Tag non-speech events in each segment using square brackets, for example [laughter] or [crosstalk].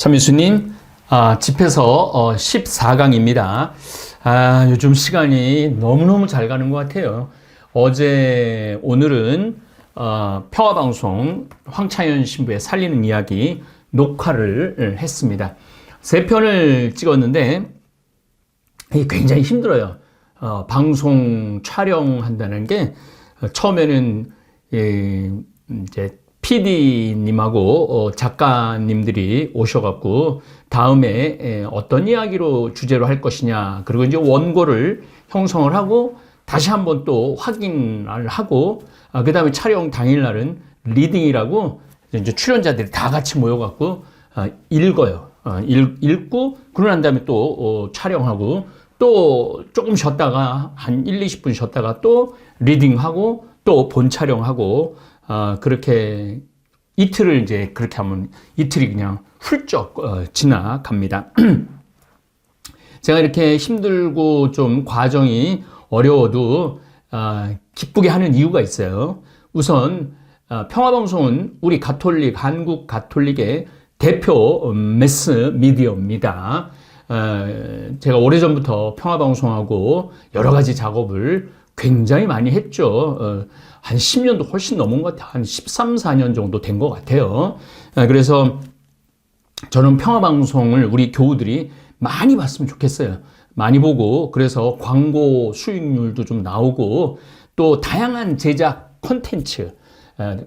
참미수님, 아, 집에서 어, 14강입니다. 아, 요즘 시간이 너무너무 잘 가는 것 같아요. 어제, 오늘은 어, 평화방송 황차연 신부의 살리는 이야기 녹화를 했습니다. 세 편을 찍었는데 굉장히 힘들어요. 어, 방송 촬영한다는 게 어, 처음에는 예, 이제 PD님하고 어, 작가님들이 오셔갖고 다음에 에, 어떤 이야기로 주제로 할 것이냐 그리고 이제 원고를 형성을 하고 다시 한번 또 확인을 하고 아, 그 다음에 촬영 당일날은 리딩이라고 이제 출연자들이 다 같이 모여갖고 아, 읽어요. 아, 읽, 읽고 그러고 난 다음에 또 어, 촬영하고 또 조금 쉬었다가 한 1, 20분 쉬었다가 또 리딩하고 또 본 촬영하고 아, 그렇게 이틀을 이제 그렇게 하면 이틀이 그냥 훌쩍 어, 지나갑니다. [clears throat] 제가 이렇게 힘들고 좀 과정이 어려워도 아, 기쁘게 하는 이유가 있어요. 우선 아, 평화방송은 우리 가톨릭 한국 가톨릭의 대표 음, 매스 미디어입니다. 어, 제가 오래전부터 평화방송하고 여러 가지 작업을 굉장히 많이 했죠. 어, 한 10년도 훨씬 넘은 것 같아요. 한 13, 14년 정도 된 것 같아요. 어, 그래서 저는 평화방송을 우리 교우들이 많이 봤으면 좋겠어요. 많이 보고, 그래서 광고 수익률도 좀 나오고, 또 다양한 제작 컨텐츠,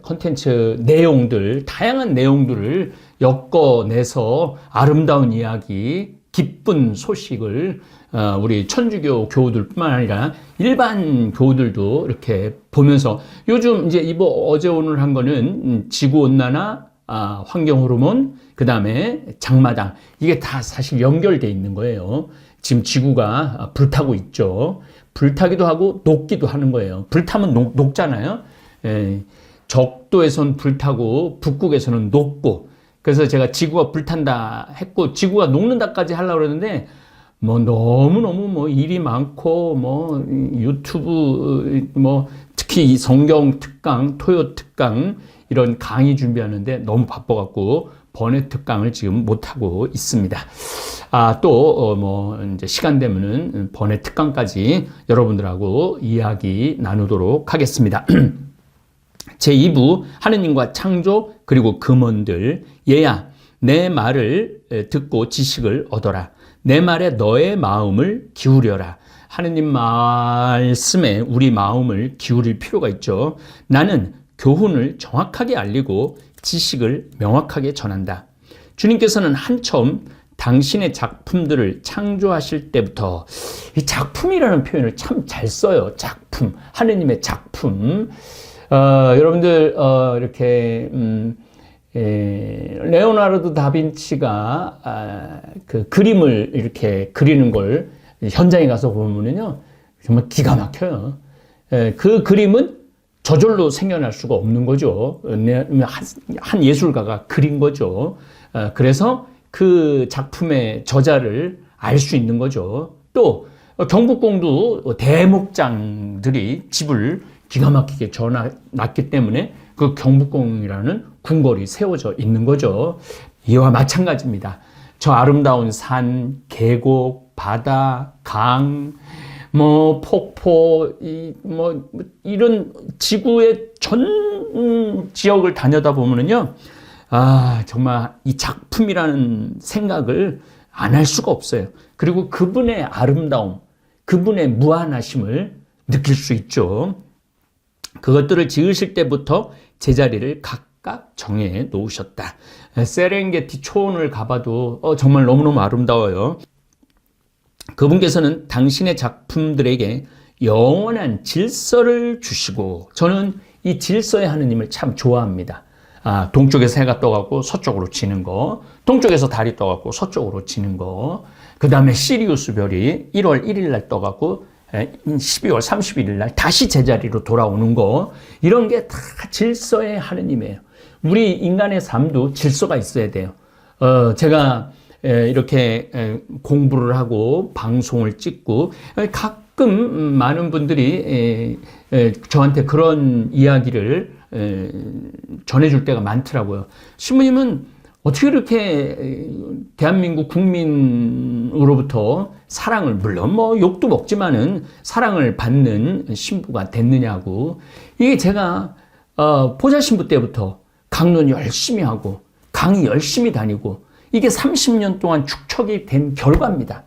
컨텐츠 내용들, 다양한 내용들을 엮어내서 아름다운 이야기, 기쁜 소식을 어, 우리 천주교 교우들뿐만 아니라 일반 교우들도 이렇게 보면서 요즘 이제 이번 어제 오늘 한 거는 음, 지구 온난화, 아, 환경 호르몬, 그 다음에 장마당 이게 다 사실 연결돼 있는 거예요. 지금 지구가 불타고 있죠. 불타기도 하고 녹기도 하는 거예요. 불타면 녹, 녹잖아요. 예, 적도에선 불타고 북극에서는 녹고 그래서 제가 지구가 불탄다 했고 지구가 녹는다까지 하려고 그러는데 뭐 너무너무 뭐 일이 많고 뭐 유튜브 뭐 특히 이 성경 특강, 토요 특강 이런 강의 준비하는데 너무 바빠 갖고 번외 특강을 지금 못 하고 있습니다. 아, 또, 뭐, 이제 시간 되면은 번외 특강까지 여러분들하고 이야기 나누도록 하겠습니다. [clears throat] 제2부 하느님과 창조 그리고 금원들 얘야 내 말을 듣고 지식을 얻어라 내 말에 너의 마음을 기울여라. 하느님 말씀에 우리 마음을 기울일 필요가 있죠. 나는 교훈을 정확하게 알리고 지식을 명확하게 전한다. 주님께서는 한처음 당신의 작품들을 창조하실 때부터 이 작품이라는 표현을 참 잘 써요. 작품. 하느님의 작품. 어, 여러분들 어, 이렇게 음, 에, 레오나르도 다빈치가 아, 그 그림을 이렇게 그리는 걸 현장에 가서 보면은요 정말 기가 막혀요. 에, 그 그림은 저절로 생겨날 수가 없는 거죠. 한 예술가가 그린 거죠. 어, 그래서 그 작품의 저자를 알 수 있는 거죠. 또 경복궁도 대목장들이 집을 기가 막히게 전놨기 때문에 그 경복궁이라는 궁궐이 세워져 있는 거죠. 이와 마찬가지입니다. 저 아름다운 산, 계곡, 바다, 강, 뭐 폭포, 이, 뭐 이런 지구의 전 지역을 다녀다 보면은요, 아 정말 이 작품이라는 생각을 안 할 수가 없어요. 그리고 그분의 아름다움, 그분의 무한하심을 느낄 수 있죠. 그것들을 지으실 때부터 제자리를 각 각 정해 놓으셨다. 세렝게티 초원을 가봐도 어, 정말 너무너무 아름다워요. 그분께서는 당신의 작품들에게 영원한 질서를 주시고 저는 이 질서의 하느님을 참 좋아합니다. 아, 동쪽에서 해가 떠가고 서쪽으로 지는 거, 동쪽에서 달이 떠가고 서쪽으로 지는 거, 그 다음에 시리우스 별이 1월 1일 날 떠가고 12월 31일 날 다시 제자리로 돌아오는 거 이런 게 다 질서의 하느님이에요. 우리 인간의 삶도 질서가 있어야 돼요. 어, 제가 이렇게 공부를 하고 방송을 찍고 가끔 많은 분들이 저한테 그런 이야기를 전해줄 때가 많더라고요. 신부님은 어떻게 이렇게 대한민국 국민으로부터 사랑을 물론 뭐 욕도 먹지만은 사랑을 받는 신부가 됐느냐고 이게 제가 어, 보좌 신부 때부터 강론 열심히 하고 강의 열심히 다니고 이게 30년 동안 축적이 된 결과입니다.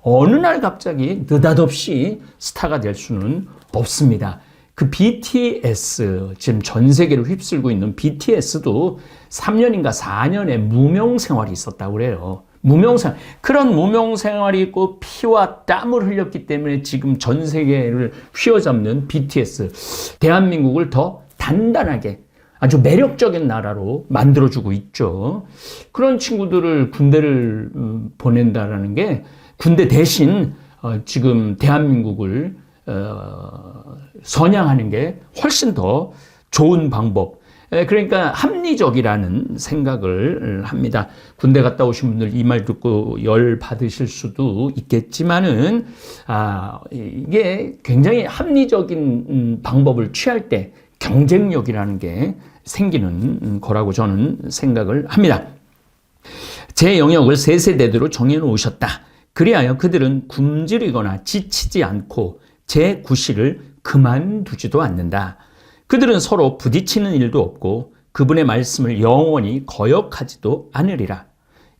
어느 날 갑자기 느닷없이 스타가 될 수는 없습니다. 그 BTS, 지금 전 세계를 휩쓸고 있는 BTS도 3년인가 4년의 무명 생활이 있었다고 그래요. 무명 생활. 그런 무명 생활이 있고 피와 땀을 흘렸기 때문에 지금 전 세계를 휘어잡는 BTS. 대한민국을 더 단단하게 아주 매력적인 나라로 만들어주고 있죠. 그런 친구들을 군대를 음, 보낸다라는 게 군대 대신 어, 지금 대한민국을 어, 선양하는 게 훨씬 더 좋은 방법. 에, 그러니까 합리적이라는 생각을 합니다. 군대 갔다 오신 분들 이 말 듣고 열 받으실 수도 있겠지만은 아, 이게 굉장히 합리적인 음, 방법을 취할 때 경쟁력이라는 게 생기는 거라고 저는 생각을 합니다. 제 영역을 세 세대대로 정해 놓으셨다. 그리하여 그들은 굶주리거나 지치지 않고 제 구실을 그만두지도 않는다. 그들은 서로 부딪히는 일도 없고 그분의 말씀을 영원히 거역하지도 않으리라.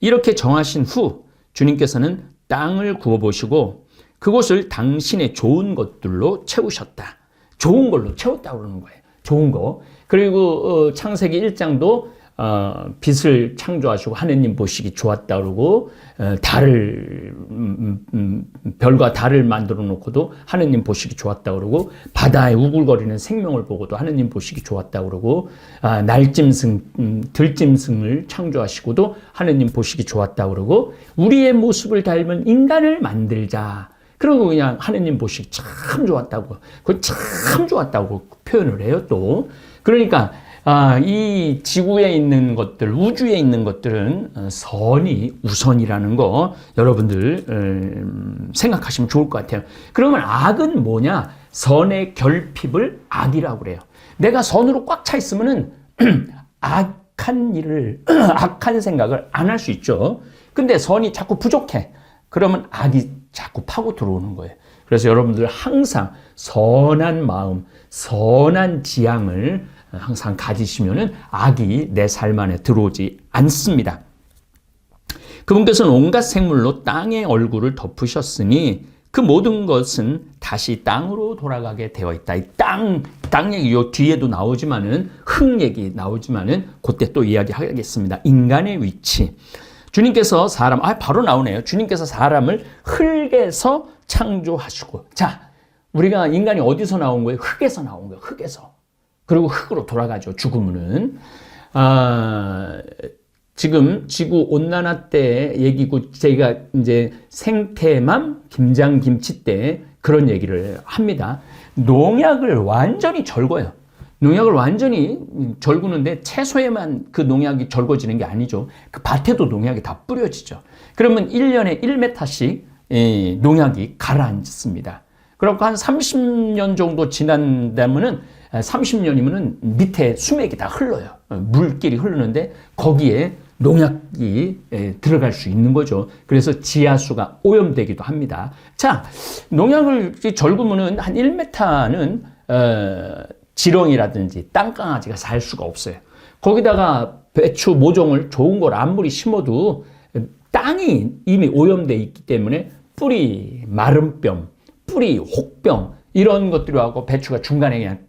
이렇게 정하신 후 주님께서는 땅을 구워보시고 그곳을 당신의 좋은 것들로 채우셨다. 좋은 걸로 채웠다고 그러는 거예요. 좋은 거. 그리고 어, 창세기 1장도 어, 빛을 창조하시고 하느님 보시기 좋았다 그러고 어, 달을 음, 음, 음, 별과 달을 만들어 놓고도 하느님 보시기 좋았다 그러고 바다에 우글거리는 생명을 보고도 하느님 보시기 좋았다 그러고 아, 날짐승 음, 들짐승을 창조하시고도 하느님 보시기 좋았다 그러고 우리의 모습을 닮은 인간을 만들자. 그리고 그냥 하느님 보시기 참 좋았다고 그 참 좋았다고 표현을 해요 또 그러니까 아, 이 지구에 있는 것들, 우주에 있는 것들은 어, 선이 우선이라는 거 여러분들 음, 생각하시면 좋을 것 같아요. 그러면 악은 뭐냐? 선의 결핍을 악이라고 그래요. 내가 선으로 꽉 차 있으면은 [clears throat] 악한 일을, [clears throat] 악한 생각을 안 할 수 있죠. 근데 선이 자꾸 부족해. 그러면 악이 자꾸 파고 들어오는 거예요. 그래서 여러분들 항상 선한 마음, 선한 지향을 항상 가지시면은 악이 내 삶 안에 들어오지 않습니다. 그분께서는 온갖 생물로 땅의 얼굴을 덮으셨으니 그 모든 것은 다시 땅으로 돌아가게 되어 있다. 이 땅, 땅 얘기 요 뒤에도 나오지만은 흙 얘기 나오지만은 그때 또 이야기하겠습니다. 인간의 위치. 주님께서 사람, 아, 바로 나오네요. 주님께서 사람을 흙에서 창조하시고. 자, 우리가 인간이 어디서 나온 거예요? 흙에서 나온 거예요. 흙에서. 그리고 흙으로 돌아가죠. 죽으면은. 아, 지금 지구 온난화 때 얘기고 제가 이제 생태맘 김장 김치 때 그런 얘기를 합니다. 농약을 완전히 절거요. 농약을 완전히 절구는데 채소에만 그 농약이 절거지는 게 아니죠. 그 밭에도 농약이 다 뿌려지죠. 그러면 1년에 1m씩 농약이 가라앉습니다. 그리고 한 30년 정도 지난다면은 30년이면은 밑에 수맥이 다 흘러요. 물길이 흐르는데 거기에 농약이 들어갈 수 있는 거죠. 그래서 지하수가 오염되기도 합니다. 자, 농약을 절구면은 한 1m는 어, 지렁이라든지 땅강아지가 살 수가 없어요. 거기다가 배추 모종을 좋은 걸 아무리 심어도 땅이 이미 오염돼 있기 때문에 뿌리 뼘, 뿌리 혹병 이런 것들하고 배추가 중간에 그냥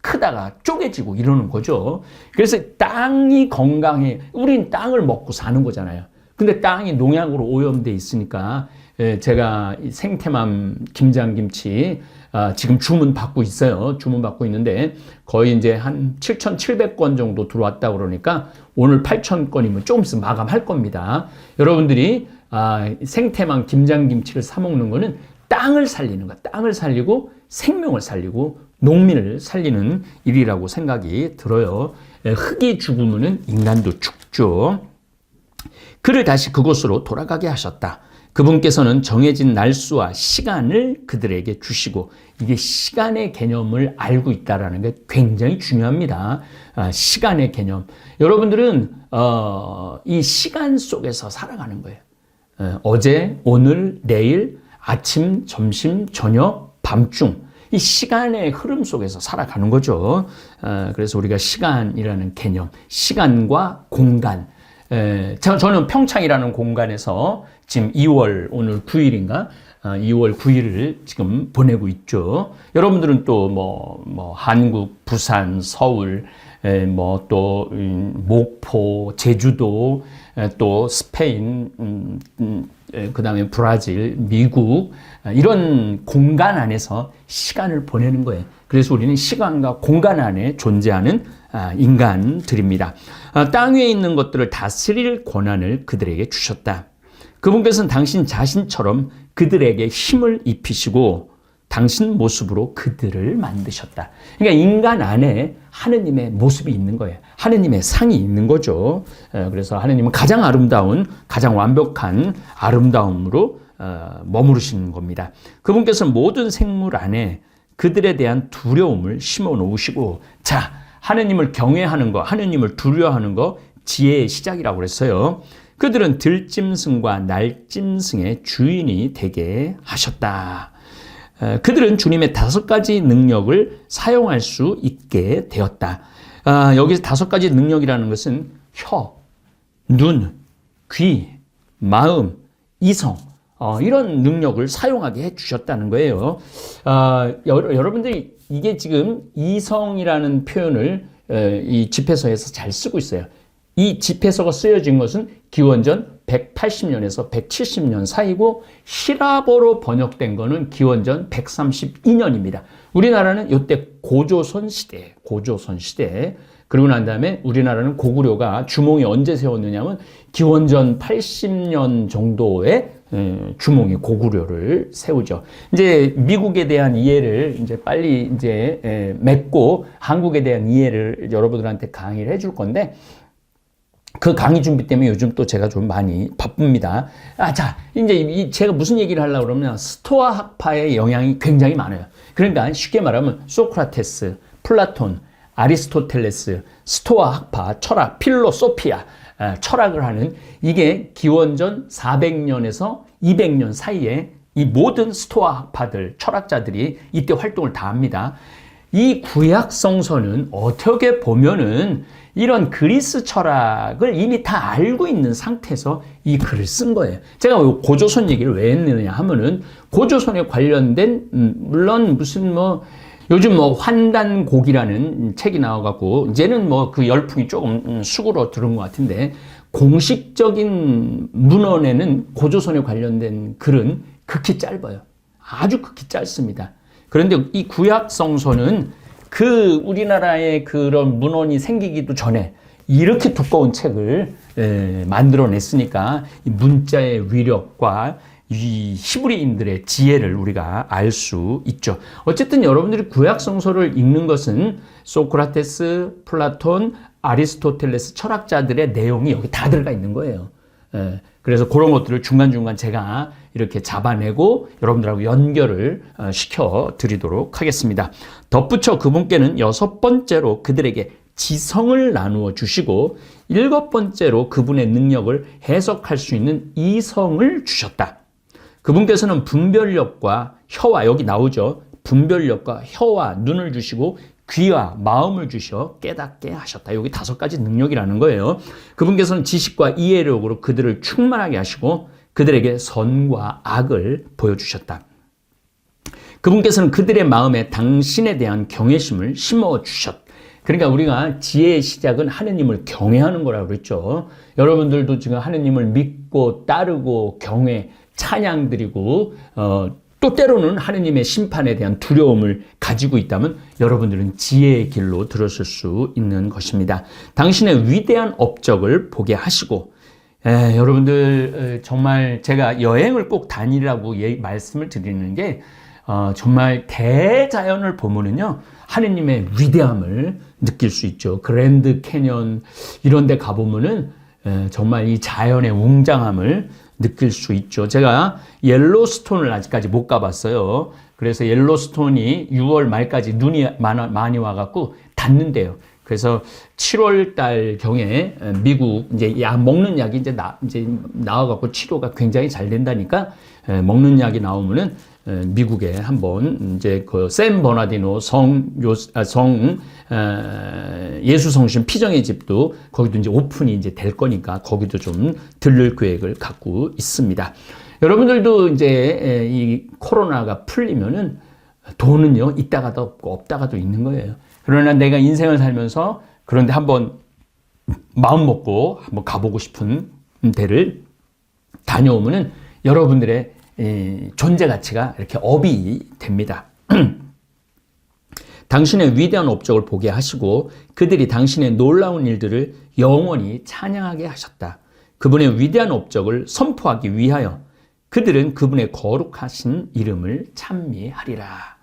크다가 쪼개지고 이러는 거죠. 그래서 땅이 건강해. 우린 땅을 먹고 사는 거잖아요. 근데 땅이 농약으로 오염돼 있으니까 예, 제가 생태맘 김장김치 아, 지금 주문 받고 있어요. 주문 받고 있는데 거의 이제 한 7,700건 정도 들어왔다 그러니까 오늘 8,000건이면 조금 있으면 마감할 겁니다. 여러분들이 아, 생태맘 김장김치를 사 먹는 거는 땅을 살리는 거, 땅을 살리고 생명을 살리고 농민을 살리는 일이라고 생각이 들어요. 예, 흙이 죽으면 인간도 죽죠. 그를 다시 그곳으로 돌아가게 하셨다. 그분께서는 정해진 날수와 시간을 그들에게 주시고 이게 시간의 개념을 알고 있다라는 게 굉장히 중요합니다. 아, 시간의 개념. 여러분들은 어, 이 시간 속에서 살아가는 거예요. 어, 어제, 오늘, 내일, 아침, 점심, 저녁, 밤중 이 시간의 흐름 속에서 살아가는 거죠. 어, 그래서 우리가 시간이라는 개념, 시간과 공간. 에, 저는 평창이라는 공간에서 지금 2월 오늘 9일인가 2월 9일을 지금 보내고 있죠. 여러분들은 또뭐 뭐 한국, 부산, 서울, 뭐또 음, 목포, 제주도, 또 스페인, 음, 음, 그 다음에 브라질, 미국 이런 공간 안에서 시간을 보내는 거예요. 그래서 우리는 시간과 공간 안에 존재하는 아, 인간들입니다. 아, 땅 위에 있는 것들을 다스릴 권한을 그들에게 주셨다. 그분께서는 당신 자신처럼 그들에게 힘을 입히시고 당신 모습으로 그들을 만드셨다. 그러니까 인간 안에 하느님의 모습이 있는 거예요. 하느님의 상이 있는 거죠. 그래서 하느님은 가장 아름다운, 가장 완벽한 아름다움으로 어, 머무르시는 겁니다. 그분께서는 모든 생물 안에 그들에 대한 두려움을 심어 놓으시고, 자, 하느님을 경외하는 거, 하느님을 두려워하는 거, 지혜의 시작이라고 그랬어요. 그들은 들짐승과 날짐승의 주인이 되게 하셨다. 그들은 주님의 다섯 가지 능력을 사용할 수 있게 되었다. 아, 여기서 다섯 가지 능력이라는 것은 혀, 눈, 귀, 마음, 이성, 어, 이런 능력을 사용하게 해 주셨다는 거예요. 아, 여러분들이 이게 지금 이성이라는 표현을 이 집회서에서 잘 쓰고 있어요. 이 집회서가 쓰여진 것은 기원전 180년에서 170년 사이고 히라보로 번역된 것은 기원전 132년입니다. 우리나라는 이때 고조선 시대, 고조선 시대. 그리고 난 다음에 우리나라는 고구려가 주몽이 언제 세웠느냐면 기원전 80년 정도에 주몽이 고구려를 세우죠. 이제 미국에 대한 이해를 이제 빨리 이제 맺고 한국에 대한 이해를 여러분들한테 강의를 해줄 건데 그 강의 준비 때문에 요즘 또 제가 좀 많이 바쁩니다. 아, 자, 이제 제가 무슨 얘기를 하려고 그러면 스토아 학파의 영향이 굉장히 많아요. 그러니까 쉽게 말하면 소크라테스, 플라톤, 아리스토텔레스, 스토아 학파, 철학, 필로소피아, 철학을 하는 이게 기원전 400년에서 200년 사이에 이 모든 스토아 학파들, 철학자들이 이때 활동을 다 합니다. 이 구약 성서는 어떻게 보면은 이런 그리스 철학을 이미 다 알고 있는 상태에서 이 글을 쓴 거예요. 제가 고조선 얘기를 왜 했느냐 하면은 고조선에 관련된 음, 물론 무슨 뭐 요즘 뭐 환단곡이라는 책이 나와갖고 이제는 뭐 그 열풍이 조금 음, 수그러 들은 것 같은데 공식적인 문헌에는 고조선에 관련된 글은 극히 짧아요. 아주 극히 짧습니다. 그런데 이 구약 성서는 그 우리나라의 그런 문헌이 생기기도 전에 이렇게 두꺼운 책을 에, 만들어냈으니까 문자의 위력과 이 히브리인들의 지혜를 우리가 알 수 있죠. 어쨌든 여러분들이 구약 성서를 읽는 것은 소크라테스, 플라톤, 아리스토텔레스 철학자들의 내용이 여기 다 들어가 있는 거예요. 에, 그래서 그런 것들을 중간중간 제가 이렇게 잡아내고 여러분들하고 연결을 어, 시켜 드리도록 하겠습니다. 덧붙여 그분께는 여섯 번째로 그들에게 지성을 나누어 주시고 일곱 번째로 그분의 능력을 해석할 수 있는 이성을 주셨다. 그분께서는 분별력과 혀와 여기 나오죠. 분별력과 혀와 눈을 주시고 귀와 마음을 주셔 깨닫게 하셨다. 여기 다섯 가지 능력이라는 거예요. 그분께서는 지식과 이해력으로 그들을 충만하게 하시고 그들에게 선과 악을 보여주셨다. 그분께서는 그들의 마음에 당신에 대한 경외심을 심어 주셨. 그러니까 우리가 지혜의 시작은 하느님을 경외하는 거라고 그랬죠. 여러분들도 지금 하느님을 믿고 따르고 경외, 찬양 드리고 어, 또 때로는 하느님의 심판에 대한 두려움을 가지고 있다면 여러분들은 지혜의 길로 들었을 수 있는 것입니다. 당신의 위대한 업적을 보게 하시고 에, 여러분들 정말 제가 여행을 꼭 다니라고 예, 말씀을 드리는 게 어, 정말 대자연을 보면은요 하느님의 위대함을 느낄 수 있죠. 그랜드 캐년 이런 데 가보면은 에, 정말 이 자연의 웅장함을 느낄 수 있죠. 제가 옐로스톤을 아직까지 못 가봤어요. 그래서 옐로스톤이 6월 말까지 눈이 많이 와갖고 닿는데요. 그래서 7월 달 경에 미국 이제 약 먹는 약이 이제 나 이제 나와 갖고 치료가 굉장히 잘 된다니까 먹는 약이 나오면은 미국에 한번 이제 그 샘 버나디노 성요성 예수 성신 피정의 집도 거기도 이제 오픈이 이제 될 거니까 거기도 좀 들를 계획을 갖고 있습니다. 여러분들도 이제 이 코로나가 풀리면은 돈은요 있다가도 없고 없다가도 있는 거예요. 그러나 내가 인생을 살면서 그런데 한번 마음 먹고 한번 가보고 싶은 데를 다녀오면은 여러분들의 존재 가치가 이렇게 업이 됩니다. [clears throat] 당신의 위대한 업적을 보게 하시고 그들이 당신의 놀라운 일들을 영원히 찬양하게 하셨다. 그분의 위대한 업적을 선포하기 위하여 그들은 그분의 거룩하신 이름을 찬미하리라.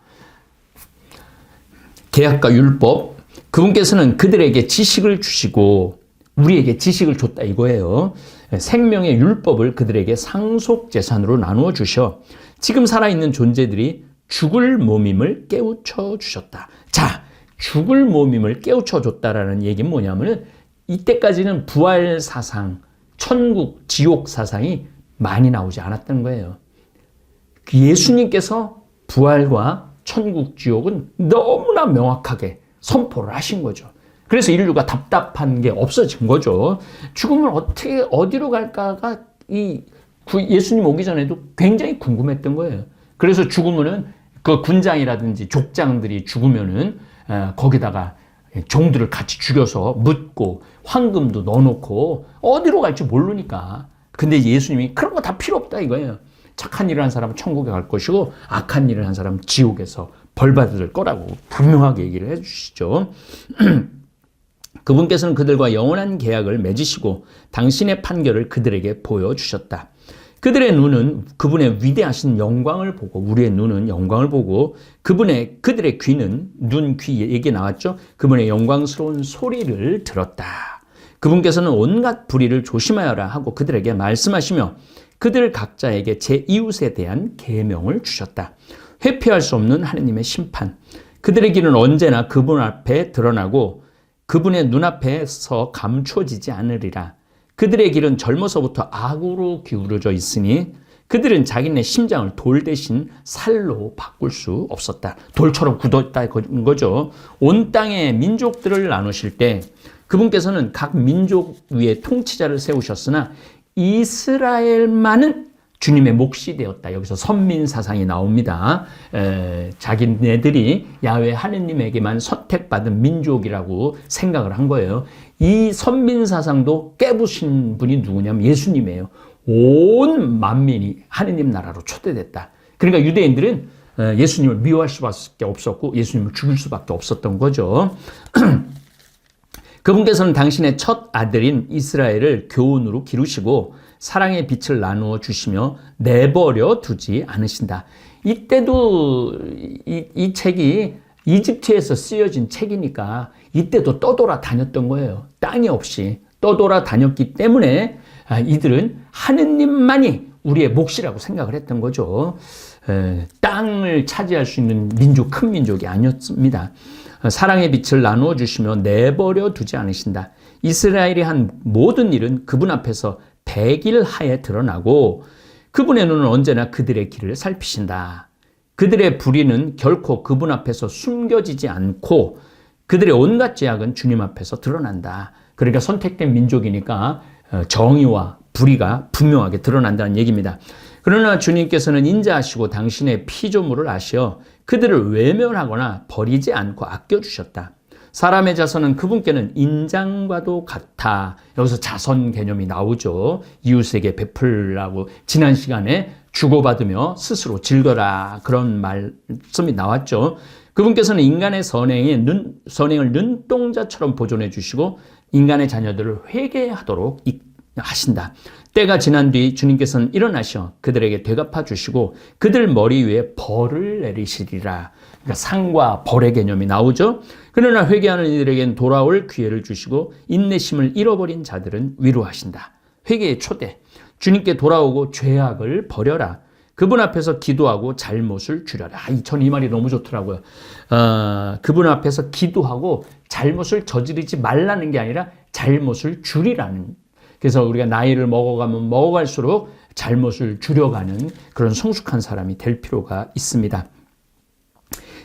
계약과 율법, 그분께서는 그들에게 지식을 주시고 우리에게 지식을 줬다 이거예요. 생명의 율법을 그들에게 상속 재산으로 나누어 주셔 지금 살아있는 존재들이 죽을 몸임을 깨우쳐 주셨다. 자, 죽을 몸임을 깨우쳐 줬다라는 얘기는 뭐냐면은 이때까지는 부활 사상, 천국, 지옥 사상이 많이 나오지 않았던 거예요. 예수님께서 부활과 천국 지옥은 너무나 명확하게 선포를 하신 거죠. 그래서 인류가 답답한 게 없어진 거죠. 죽으면 어떻게 어디로 갈까가 이 예수님 오기 전에도 굉장히 궁금했던 거예요. 그래서 죽으면은 그 군장이라든지 족장들이 죽으면은 거기다가 종들을 같이 죽여서 묻고 황금도 넣어놓고 어디로 갈지 모르니까. 근데 예수님이 그런 거 다 필요 없다 이거예요. 착한 일을 한 사람은 천국에 갈 것이고 악한 일을 한 사람은 지옥에서 벌 받을 거라고 분명하게 얘기를 해 주시죠. [clears throat] 그분께서는 그들과 영원한 계약을 맺으시고 당신의 판결을 그들에게 보여주셨다. 그들의 눈은 그분의 위대하신 영광을 보고 우리의 눈은 영광을 보고 그분의 그들의 귀는 눈, 귀 얘기 나왔죠. 그분의 영광스러운 소리를 들었다. 그분께서는 온갖 불의를 조심하여라 하고 그들에게 말씀하시며 그들 각자에게 제 이웃에 대한 계명을 주셨다. 회피할 수 없는 하느님의 심판. 그들의 길은 언제나 그분 앞에 드러나고 그분의 눈앞에서 감춰지지 않으리라. 그들의 길은 젊어서부터 악으로 기울어져 있으니 그들은 자기네 심장을 돌 대신 살로 바꿀 수 없었다. 돌처럼 굳었다는 거죠. 온 땅의 민족들을 나누실 때 그분께서는 각 민족 위에 통치자를 세우셨으나 이스라엘만은 주님의 몫이 되었다. 여기서 선민 사상이 나옵니다. 에, 자기네들이 야외 하느님에게만 선택받은 민족이라고 생각을 한 거예요. 이 선민 사상도 깨부신 분이 누구냐면 예수님이에요. 온 만민이 하느님 나라로 초대됐다. 그러니까 유대인들은 예수님을 미워할 수밖에 없었고 예수님을 죽일 수밖에 없었던 거죠. [clears throat] 그분께서는 당신의 첫 아들인 이스라엘을 교훈으로 기르시고 사랑의 빛을 나누어 주시며 내버려 두지 않으신다. 이때도 이, 이 책이 이집트에서 쓰여진 책이니까 이때도 떠돌아 다녔던 거예요. 땅이 없이 떠돌아 다녔기 때문에 아, 이들은 하느님만이 우리의 몫이라고 생각을 했던 거죠. 땅을 차지할 수 있는 민족, 큰 민족이 아니었습니다. 사랑의 빛을 나누어 주시며 내버려 두지 않으신다. 이스라엘이 한 모든 일은 그분 앞에서 백일 하에 드러나고 그분의 눈은 언제나 그들의 길을 살피신다. 그들의 불의는 결코 그분 앞에서 숨겨지지 않고 그들의 온갖 죄악은 주님 앞에서 드러난다. 그러니까 선택된 민족이니까 어, 정의와 불의가 분명하게 드러난다는 얘기입니다. 그러나 주님께서는 인자하시고 당신의 피조물을 아시어 그들을 외면하거나 버리지 않고 아껴주셨다. 사람의 자손은 그분께는 인장과도 같아. 여기서 자선 개념이 나오죠. 이웃에게 베풀라고 지난 시간에 주고받으며 스스로 즐거라. 그런 말씀이 나왔죠. 그분께서는 인간의 선행에 눈, 선행을 눈동자처럼 보존해 주시고 인간의 자녀들을 회개하도록 하신다. 때가 지난 뒤 주님께서는 일어나셔 그들에게 되갚아 주시고 그들 머리 위에 벌을 내리시리라. 그러니까 상과 벌의 개념이 나오죠. 그러나 회개하는 이들에겐 돌아올 기회를 주시고 인내심을 잃어버린 자들은 위로하신다. 회개의 초대. 주님께 돌아오고 죄악을 버려라. 그분 앞에서 기도하고 잘못을 줄여라. 아, 전이 말이 너무 좋더라고요. 어, 그분 앞에서 기도하고 잘못을 저지르지 말라는 게 아니라 잘못을 줄이라는. 그래서 우리가 나이를 먹어가면 먹어갈수록 잘못을 줄여가는 그런 성숙한 사람이 될 필요가 있습니다.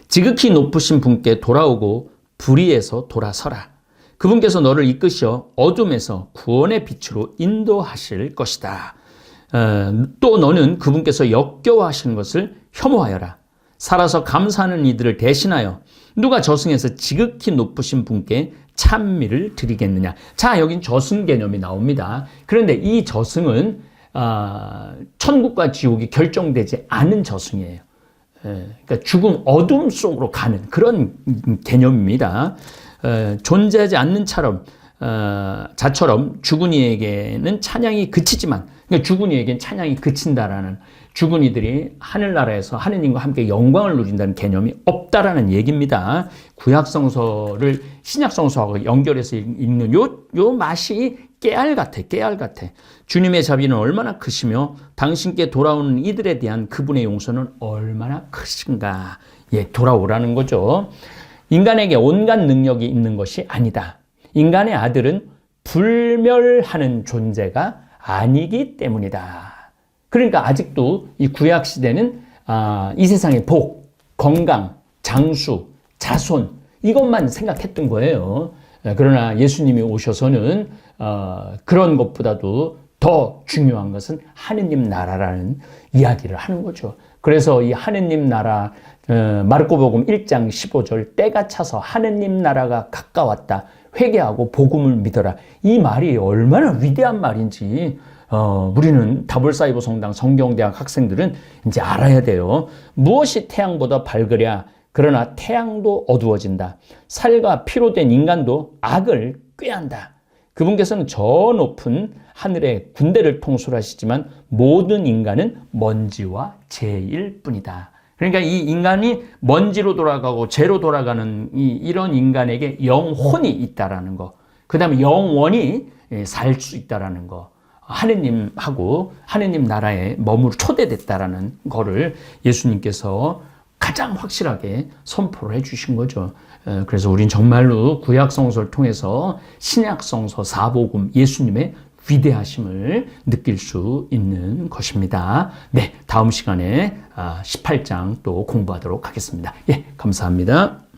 지극히 높으신 분께 돌아오고 불의에서 돌아서라. 그분께서 너를 이끄시어 어둠에서 구원의 빛으로 인도하실 것이다. 어, 또 너는 그분께서 역겨워하시는 것을 혐오하여라. 살아서 감사하는 이들을 대신하여 누가 저승에서 지극히 높으신 분께 찬미를 드리겠느냐. 자, 여긴 저승 개념이 나옵니다. 그런데 이 저승은 어, 천국과 지옥이 결정되지 않은 저승이에요. 예, 그러니까 죽음 어둠 속으로 가는 그런 개념입니다. 어, 존재하지 않는 차럼 어, 자처럼 죽은 이에게는 찬양이 그치지만 그러니까 이에게는 찬양이 그친다라는 죽은 이들이 하늘나라에서 하느님과 함께 영광을 누린다는 개념이 없다라는 얘기입니다. 구약성서를 신약성서하고 연결해서 읽는 요, 요 맛이 깨알 같아, 깨알 같아. 주님의 자비는 얼마나 크시며 당신께 돌아오는 이들에 대한 그분의 용서는 얼마나 크신가. 예, 돌아오라는 거죠. 인간에게 온갖 능력이 있는 것이 아니다. 인간의 아들은 불멸하는 존재가 아니기 때문이다. 그러니까 아직도 이 구약 시대는 아, 이 세상의 복, 건강, 장수, 자손 이것만 생각했던 거예요. 그러나 예수님이 오셔서는 어, 그런 것보다도 더 중요한 것은 하느님 나라라는 이야기를 하는 거죠. 그래서 이 하느님 나라 어, 마르코복음 1장 15절 때가 차서 하느님 나라가 가까웠다. 회개하고 복음을 믿어라. 이 말이 얼마나 위대한 말인지 어, 우리는 더블사이버 성당 성경대학 학생들은 이제 알아야 돼요. 무엇이 태양보다 밝으랴? 그러나 태양도 어두워진다. 살과 피로 된 인간도 악을 꾀한다. 그분께서는 저 높은 하늘의 군대를 통솔하시지만 모든 인간은 먼지와 재일 뿐이다. 그러니까 이 인간이 먼지로 돌아가고 재로 돌아가는 이, 이런 인간에게 영혼이 있다라는 거. 그 다음에 영원히 예, 살수 있다라는 거. 하느님하고 하느님 나라에 머무르 초대됐다라는 거를 예수님께서 가장 확실하게 선포를 해주신 거죠. 어, 그래서 우린 정말로 구약성서를 통해서 신약성서 사복음 예수님의 위대하심을 느낄 수 있는 것입니다. 네, 다음 시간에 18장 또 공부하도록 하겠습니다. 예, 감사합니다.